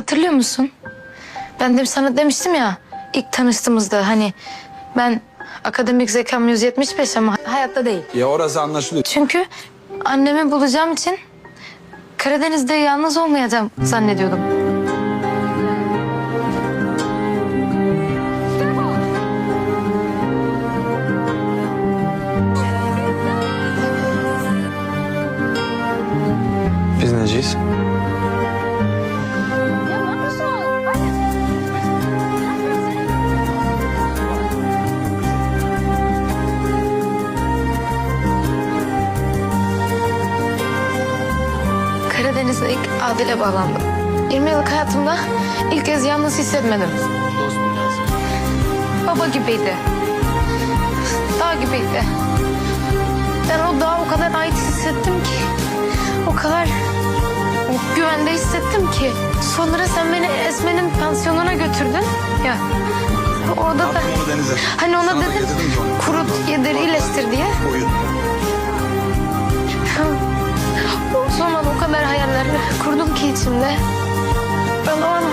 Hatırlıyor musun? Ben de sana demiştim ya ilk tanıştığımızda hani ben akademik zekam 175 ama hayatta değil. Ya orası anlaşılıyor. Çünkü annemi bulacağım için Karadeniz'de yalnız olmayacağım zannediyordum. Biz neciyiz? Karadeniz'de ilk Adil'e bağlandım. 20 yıllık hayatımda ilk kez yalnız hissetmedim. Baba gibiydi. Dağ gibiydi. Ben o dağa o kadar ait hissettim ki. O kadar güvende hissettim ki. Sonra sen beni Esme'nin pansiyonuna götürdün. Ya orada da hani ona Sana dedim kurut yedir iyileştir diye. Oyun. O zaman o kadar hayaller kurdum ki içimde. Ben o an.